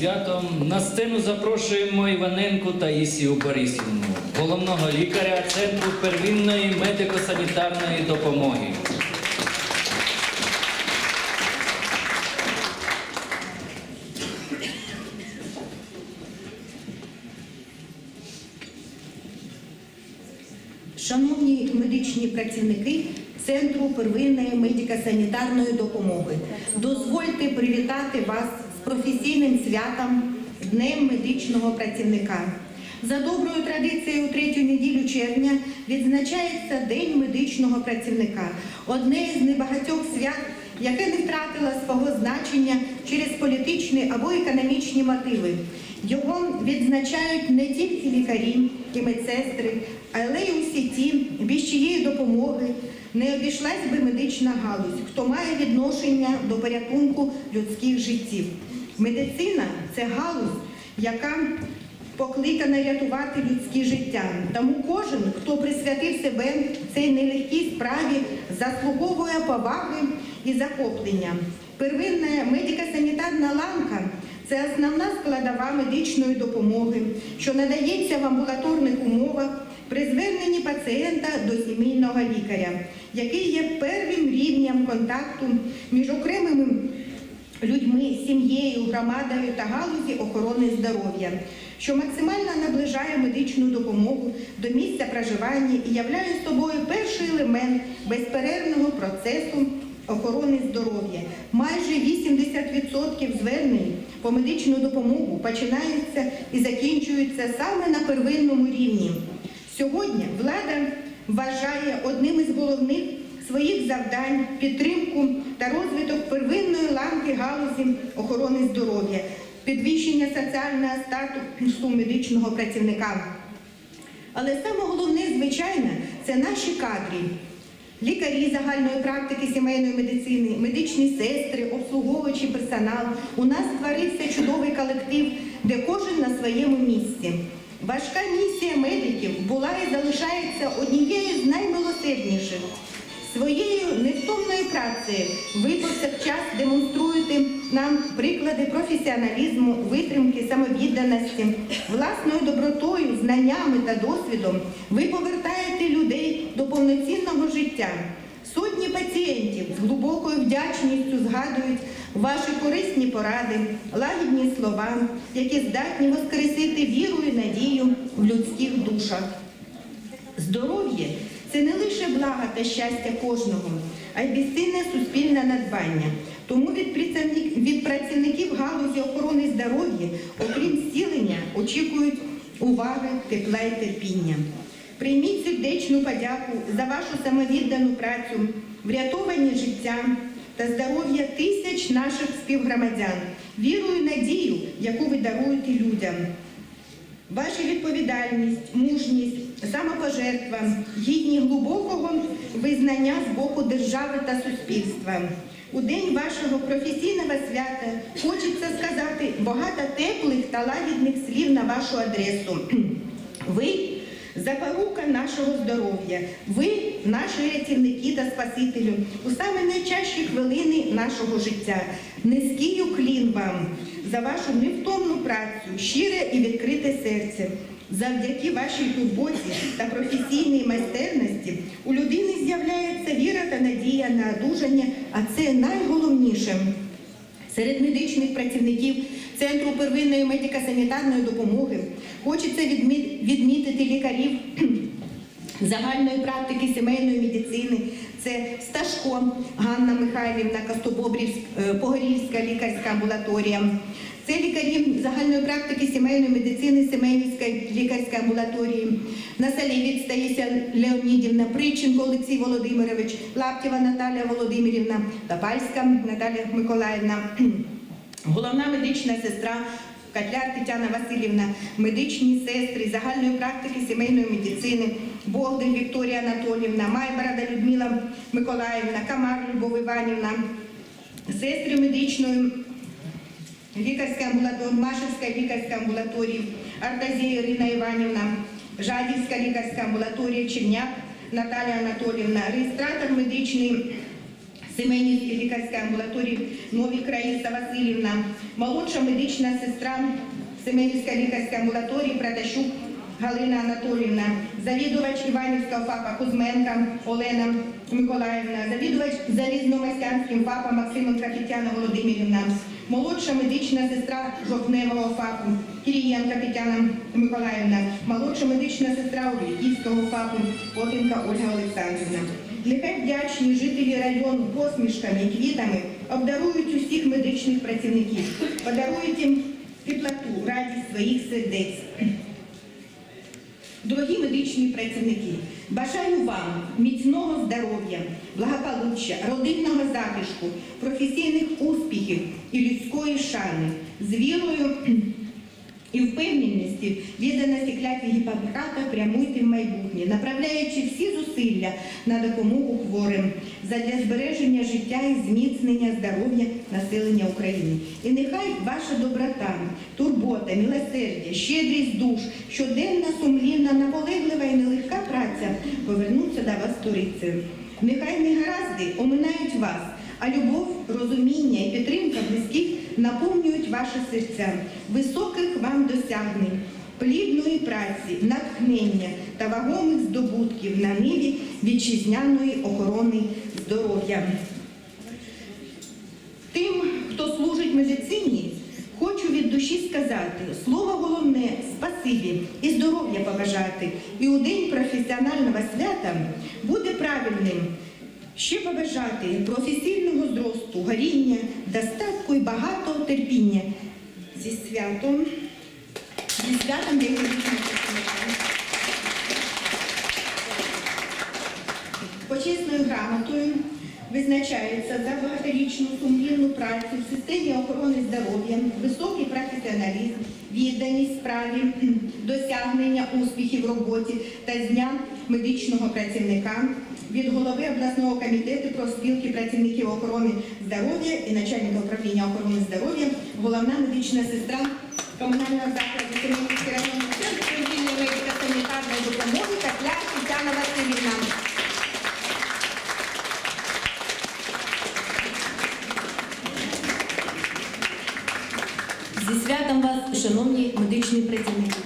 святом на сцену запрошуємо Іваненку Таїсію Борисівну, головного лікаря Центру первинної медико-санітарної допомоги. Шановні медичні працівники Центру первинної медико-санітарної допомоги, дозвольте привітати вас професійним святом Днем медичного працівника. За доброю традицією, у третю неділю червня відзначається День медичного працівника, одне із небагатьох свят, яке не втратило свого значення через політичні або економічні мотиви. Його відзначають не тільки лікарі і медсестри, але й усі ті, без чиєї допомоги не обійшлась би медична галузь, хто має відношення до порятунку людських життів. Медицина це галузь, яка покликана рятувати людські життя. Тому кожен, хто присвятив себе цій нелегкій справі, заслуговує поваги і захоплення. Первинна медико-санітарна ланка це основна складова медичної допомоги, що надається в амбулаторних умовах при зверненні пацієнта до сімейного лікаря, який є первим рівнем контакту між окремими людьми, сім'єю, громадою та галузі охорони здоров'я, що максимально наближає медичну допомогу до місця проживання і являє собою перший елемент безперервного процесу охорони здоров'я. Майже 80% звернень по медичну допомогу починаються і закінчуються саме на первинному рівні. Сьогодні влада вважає одним із головних своїх завдань підтримку та розвиток первинної ланки галузі охорони здоров'я, підвищення соціального статусу медичного працівника. Але саме головне, звичайно, це наші кадри. Лікарі загальної практики сімейної медицини, медичні сестри, обслуговуючий персонал. У нас створився чудовий колектив, де кожен на своєму місці. Важка місія медиків була і залишається однією з наймилосердніших. Своєю невтомною працею ви повсякчас демонструєте нам приклади професіоналізму, витримки, самовідданості, власною добротою, знаннями та досвідом ви повертаєте людей до повноцінного життя. Сотні пацієнтів з глибокою вдячністю згадують ваші корисні поради, лагідні слова, які здатні воскресити віру і надію в людських душах. Здоров'я це не лише блага та щастя кожного, а й безцінне суспільне надбання. Тому від від працівників галузі охорони здоров'я, окрім зцілення, очікують уваги, тепла і терпіння. Прийміть сердечну подяку за вашу самовіддану працю, врятовані життя та здоров'я тисяч наших співгромадян, віру і надію, яку ви даруєте людям. Ваша відповідальність, мужність, самопожертва, гідні глибокого визнання з боку держави та суспільства. У день вашого професійного свята хочеться сказати багато теплих та лагідних слів на вашу адресу. Ви запорука нашого здоров'я, ви наші рятівники та спасителю у саме найчащі хвилини нашого життя. Низький уклін вам за вашу невтомну працю, щире і відкрите серце. Завдяки вашій турботі та професійній майстерності у людини з'являється віра та надія на одужання, а це найголовніше. Серед медичних працівників Центру первинної медико-санітарної допомоги хочеться відмітити лікарів загальної практики сімейної медицини. Це Сташко Ганна Михайлівна, е, Погорівська лікарська амбулаторія. Це лікарі загальної практики сімейної медицини Семенівської лікарської амбулаторії. Насалєвець Таїся Леонідівна, Приченко Олексій Володимирович, Лаптєва Наталія Володимирівна, Топальська Наталія Миколаївна. Головна медична сестра Котляр Тетяна Васильівна, медичні сестри загальної практики сімейної медицини, Богдан Вікторія Анатоліївна, Майборода Людмила Миколаївна, Камар Любов Іванівна, сестри медичної лікарської амбулаторії, Машівська лікарська амбулаторії, Артазія Ірина Іванівна, Жадівська лікарська амбулаторія, Черняк Наталія Анатоліївна, реєстратор медичний Семенівській лікарській амбулаторії Новік Раїса Васильівна, молодша медична сестра Семенівської лікарської амбулаторії Пратащук Галина Анатоліївна, завідувач Іванівського ФАПа Кузьменка Олена Миколаївна, завідувач Залізномастянським ФАПа Максименка Тетяна Володимирівна, молодша медична сестра Жовтневого ФАПу Кирієнка Тетяна Миколаївна, молодша медична сестра Уліківського ФАПу Попінка Ольга Олександрівна. Нехай вдячні жителі району посмішками і квітами обдарують усіх медичних працівників, подарують їм теплоту, радість своїх сердець. Дорогі медичні працівники, бажаю вам міцного здоров'я, благополуччя, родинного затишку, професійних успіхів і людської шани, з вірою і впевненістю відданості кляті Гіппократа прямуйте в майбутнє, направляючи всі зусилля на допомогу хворим задля збереження життя і зміцнення здоров'я населення України. І нехай ваша доброта, турбота, милосердя, щедрість душ, щоденна сумлінна, наполеглива і нелегка праця повернуться до вас сторицею. Нехай негаразди оминають вас, а любов, розуміння і підтримка близьких наповнюють ваші серця, високих вам досягнень, плідної праці, натхнення та вагомих здобутків на ниві вітчизняної охорони здоров'я. Тим, хто служить медицині, хочу від душі сказати слово головне спасибі і здоров'я побажати. І у день професіонального свята буде правильним ще побажати професійного зросту, горіння, достатку і багатого терпіння. Зі святом, зі святом медичних працівників. Почесною грамотою визначається за багаторічну сумлінну працю в системі охорони здоров'я, високий професіоналізм, відданість справі, досягнення успіхів в роботі та зня медичного працівника від голови обласного комітету профспілки працівників охорони здоров'я і начальника управління охорони здоров'я, головна медична сестра комунального закладу Семенівський районний центр первинної медико-санітарної допомоги Катля Тетяна Васильівна. Зі святом вас, шановні медичні працівники.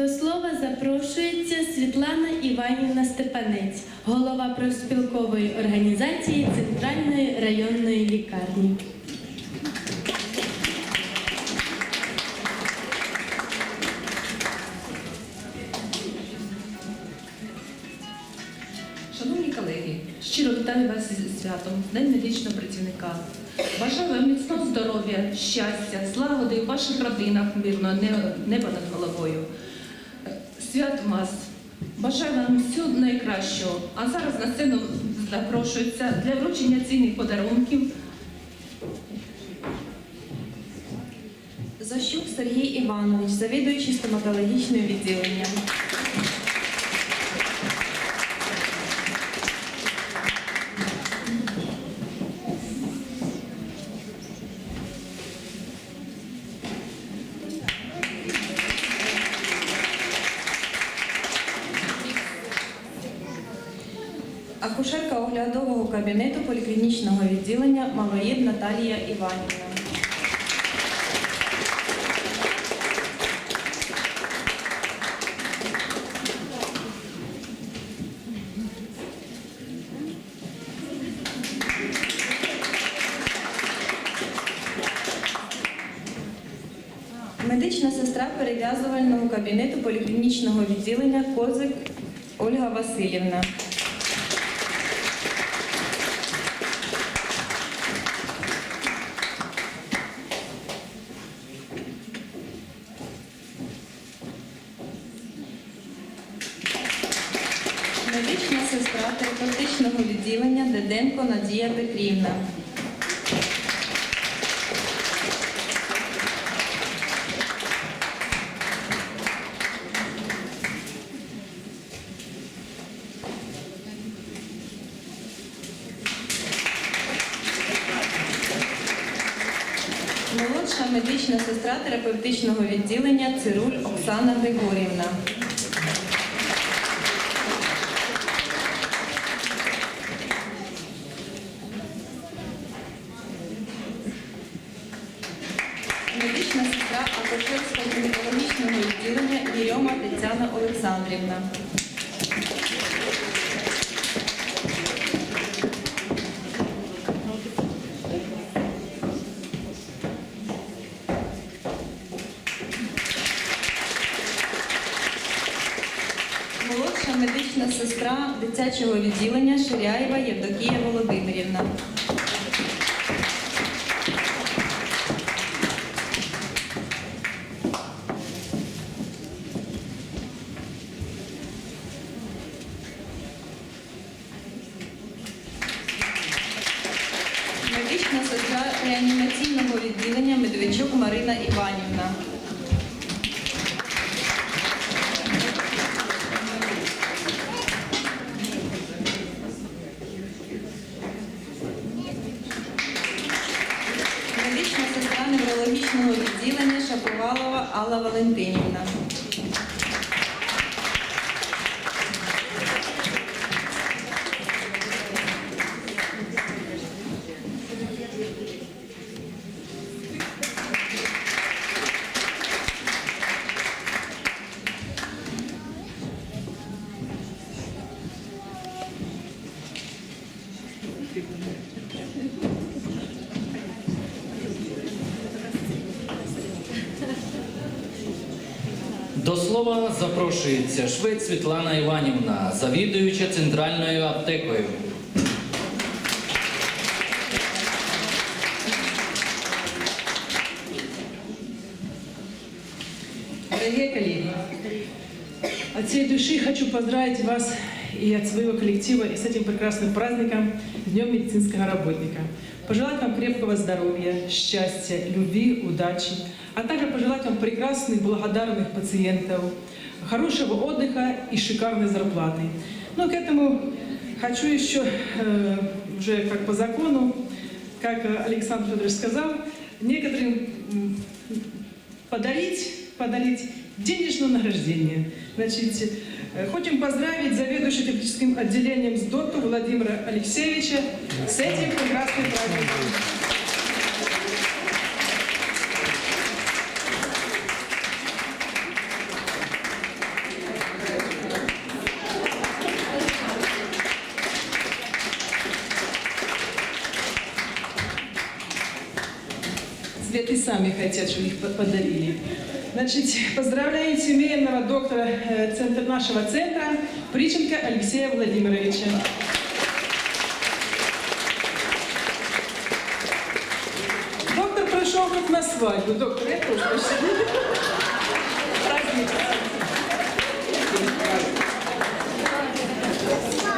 До слова запрошується Світлана Іванівна Степанець, голова профспілкової організації Центральної районної лікарні. Шановні колеги, щиро вітаю вас зі святом, День медичного працівника. Бажаю вам міцного здоров'я, щастя, злагоди в ваших родинах, мирного не- неба над головою. Свят вас! Бажаю вам всього найкращого. А зараз на сцену запрошується для вручення цінних подарунків Защук Сергій Іванович, завідуючий стоматологічним відділенням. Кабінету поліклінічного відділення Малоїд Наталія Іванівна. Медична сестра перев'язувального кабінету поліклінічного відділення Козик Ольга Васильівна. Медична сестра терапевтичного відділення Деденко Надія Петрівна. Молодша медична сестра терапевтичного відділення Цируль Оксана Григорівна. Медична сестра акушерського гінекологічного відділення Вірьома Олександрівна. Молодша медична сестра дитячого відділення Ширяєва Євдокія Володимирівна. Медична сестра реанімаційного відділення Медведчук Марина Іванівна. Медична сестра відділення Шаповалова Алла Валентинівна. запрошується швець Світлана Іванівна, завідуюча центральною аптекою. Дорогие коллеги, от всей души хочу поздравить вас и от своего коллектива и с этим прекрасным праздником Днем медицинского работника. Пожелать вам крепкого здоровья, счастья, любви, удачи, а также пожелать вам прекрасных, благодарных пациентов, хорошего отдыха и шикарной зарплаты. Но к этому хочу еще э, уже как по закону, как э, Александр Федорович сказал, некоторым м, подарить, подарить денежное награждение. Значит, э, хотим поздравить заведующего терапевтическим отделением СДОТу Владимира Алексеевича с этим прекрасным праздником. цветы сами хотят, чтобы их подарили. Значит, поздравляю семейного доктора э, центра, нашего центра Приченко Алексея Владимировича. Доктор пришел как на свадьбу. Доктор, я тоже почти. Праздник.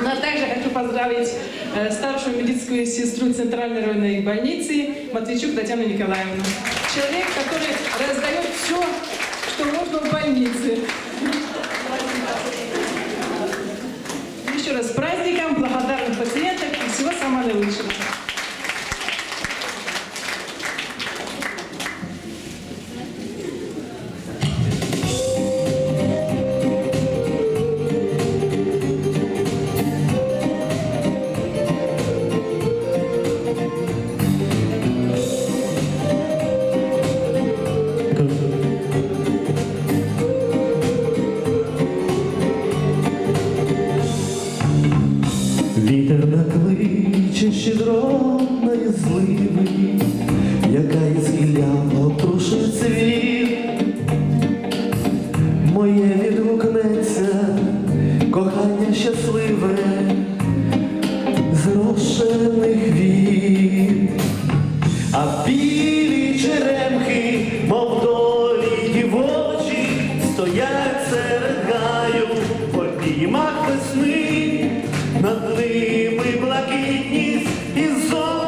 Но также хочу поздравить Е, старшую медицинскую сестру Центральной районной больницы Матвейчук Татьяну Николаевну. Человек, который раздает все, что можно в больнице. запах весни, над ними блакитність і зон.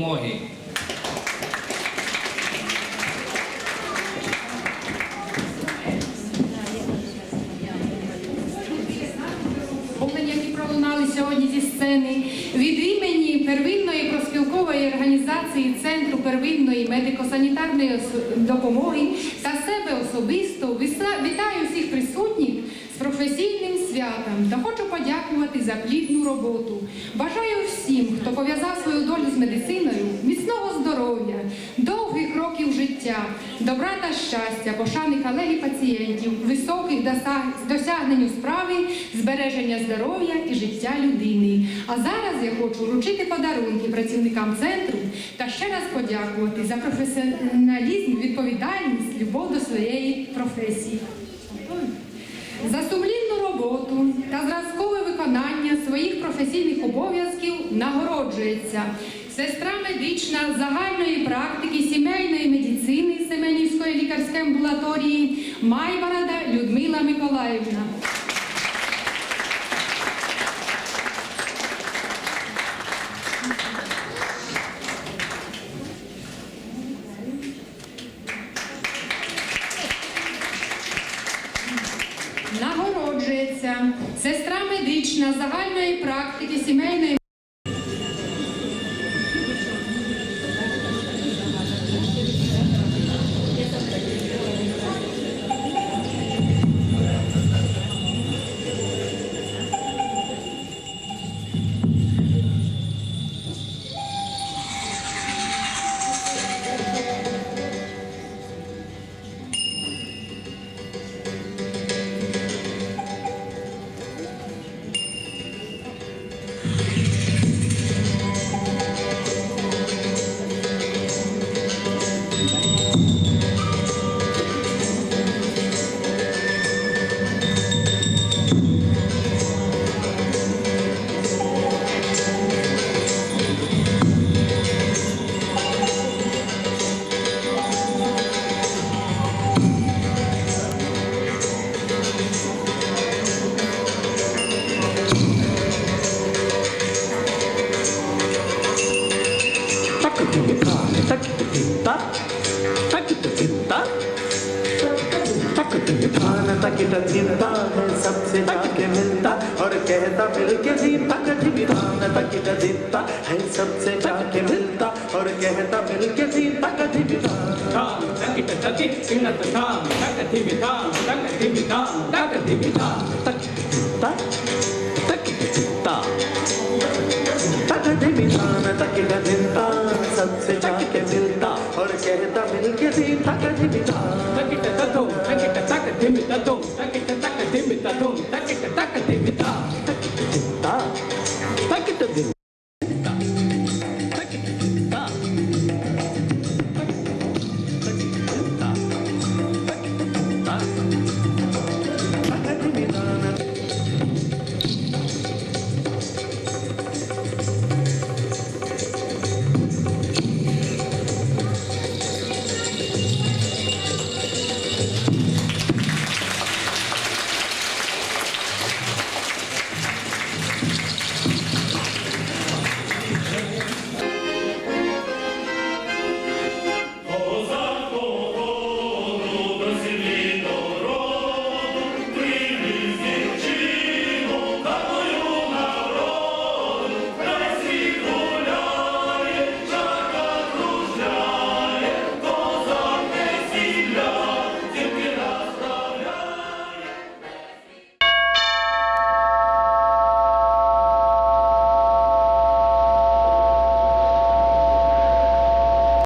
допомоги. які пролунали сьогодні зі сцени, від імені первинної профспілкової організації Центру первинної медико-санітарної допомоги та себе особисто вітаю всіх присутніх професійним святом та хочу подякувати за плідну роботу. Бажаю всім, хто пов'язав свою долю з медициною, міцного здоров'я, довгих років життя, добра та щастя, пошани колег і пацієнтів, високих досягнень у справі, збереження здоров'я і життя людини. А зараз я хочу вручити подарунки працівникам центру та ще раз подякувати за професіоналізм, відповідальність, любов до своєї професії. Нагороджується сестра медична загальної практики сімейної медицини Семенівської лікарської амбулаторії Майбарада Людмила Миколаївна. टिकट जीता है सबसे जाके मिलता और कहता मिल के जीता कठी विधान टिकट जीता है सबसे जाके मिलता और कहता मिल के जीता कठी विधान धाम टिकट चकी सिंगत धाम टकठी विधान टकठी विधान टकठी विधान। तक तक तक जीता टकठी विधान टिकट जीता सबसे जाके मिलता और कहता मिल के जीता कठी विधान टिकट तक टिकट तक Takita tatum, takita takatimi tatum, takita takatimi tatum, takita takatimi